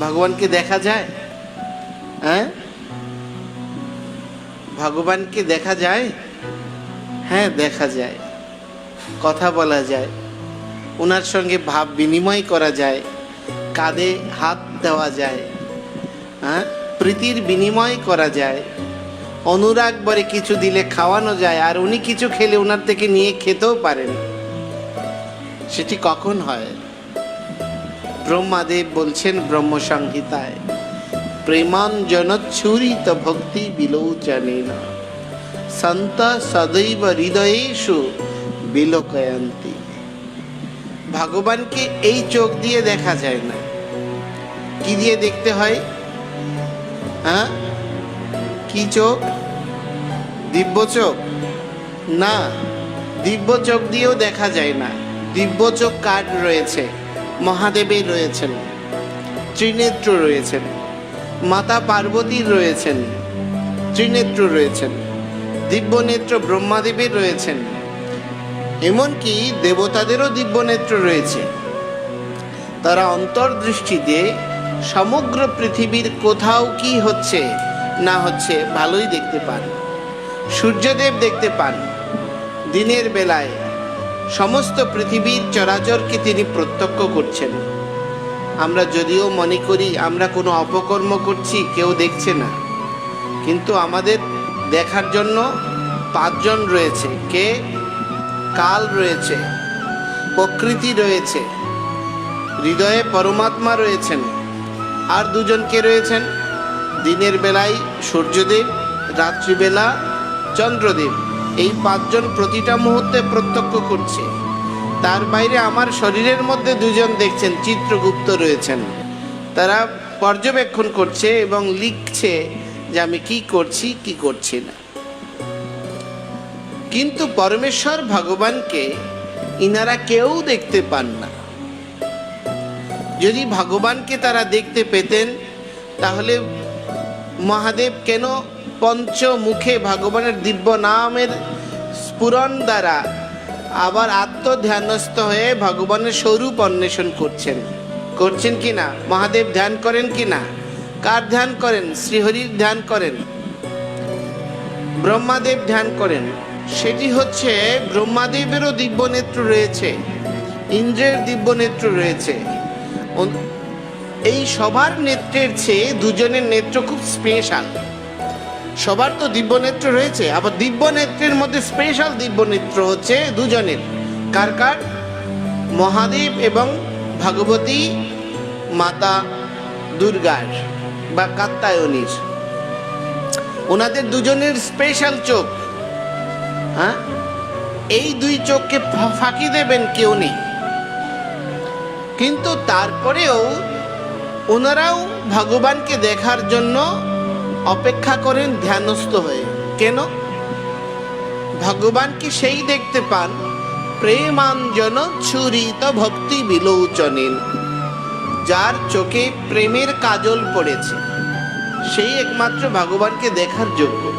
ভগবানকে দেখা যায়? হ্যাঁ? ভগবানকে দেখা যায়? হ্যাঁ দেখা যায়। কথা বলা যায়। ওনার সঙ্গে ভাব বিনিময় করা যায়। কাঁধে হাত দেওয়া যায়। হ্যাঁ? প্রীতির বিনিময় করা যায়। অনুরাগ বরে কিছু দিলে খাওয়ানো যায়, আর উনি কিছু খেলে ওনার থেকে নিয়ে খেতেও পারেন। সেটি কখন হয়? ব্রহ্মাদেব বলছেন ব্রহ্ম সংহিতায় প্রেমাঞ্জন ছুরিত ভক্তি বিলোচনে না। সন্ত সদৈব হৃদয়েষু বিলোকয়ন্তী। ভগবানকে এই চোখ দিয়ে দেখা যায় না। কি দিয়ে দেখতে হয়? হ্যাঁ? কি চোখ? দিব্য চোখ? না, দিব্য চোখ দিয়েও দেখা যায় না। দিব্য চোখ কার রয়েছে? মহাদেবের রয়েছেন, ত্রিনেত্র রয়েছেন, মাতা পার্বতীর রয়েছেন, ত্রিনেত্র রয়েছেন, দিব্যনেত্র ব্রহ্মাদেবের রয়েছেন, এমনকি দেবতাদেরও দিব্যনেত্র রয়েছে। তারা অন্তর্দৃষ্টিতে সমগ্র পৃথিবীর কোথাও কি হচ্ছে, না হচ্ছে, ভালোই দেখতে পান, সূর্যদেব দেখতে পান, দিনের বেলায় সমস্ত পৃথিবীর চরাচরকে তিনি প্রত্যক্ষ করছেন। আমরা যদিও মনে করি আমরা কোনো অপকর্ম করছি, কেউ দেখছে না। কিন্তু আমাদের দেখার জন্য পাঁচজন রয়েছে, কে? কাল রয়েছে, প্রকৃতি রয়েছে, হৃদয়ে পরমাত্মা রয়েছেন। আর দুজন কে রয়েছেন? দিনের বেলায় সূর্যদেব, রাত্রিবেলা চন্দ্রদেব। এই পাঁচজন প্রতিটা মুহূর্তে প্রত্যক্ষ করছে। তার বাইরে আমার শরীরের মধ্যে দুজন দেখছেন, চিত্রগুপ্ত রয়েছেন। তারা পর্যবেক্ষণ করছে এবং লিখছে যে আমি কি করছি কি করছি না। কিন্তু পরমেশ্বর ভগবানকে ইনারা কেউ দেখতে পান না। যদি ভগবানকে তারা দেখতে পেতেন, তাহলে মহাদেব কেন পঞ্চমুখে ভগবানের দিব্য নামের স্ফুরণ দ্বারা আবার আত্মধ্যানস্থ হয়ে ভগবানের স্বরূপ অন্বেষণ করছেন। করছেন কি না? মহাদেব ধ্যান করেন কি না? কার ধ্যান করেন? শ্রীহরির ধ্যান করেন? ব্রহ্মাদেব ধ্যান করেন। সেটি হচ্ছে ব্রহ্মাদেবেরও দিব্য নেত্র রয়েছে, ইন্দ্রের দিব্য নেত্র রয়েছে। এই সবার নেত্রের চেয়ে দুজনের নেত্র খুব স্পেশাল সবার তো দিব্যনেত্র রয়েছে, আবার দিব্যনেত্রের মধ্যে স্পেশাল দিব্যনেত্র হচ্ছে দুজনের। কার কার? মহাদেব এবং ভগবতী মাতা দুর্গার বা কাত্তায়নীর। ওনাদের দুজনের স্পেশাল চোখ। হ্যাঁ? এই দুই চোখকে ফাঁকি দেবেন কেউ নেই। কিন্তু তারপরেও ওনারাও ভগবানকে দেখার জন্য অপেক্ষা করেন ধ্যানস্থ হয়ে। কেন? ভগবান কি সেই দেখতে পান? প্রেমাঞ্জন ছুরিত ভক্তি বিলোচনেন। যার চোখে প্রেমের কাজল পড়েছে। সেই একমাত্র ভগবানকে দেখার যোগ্য।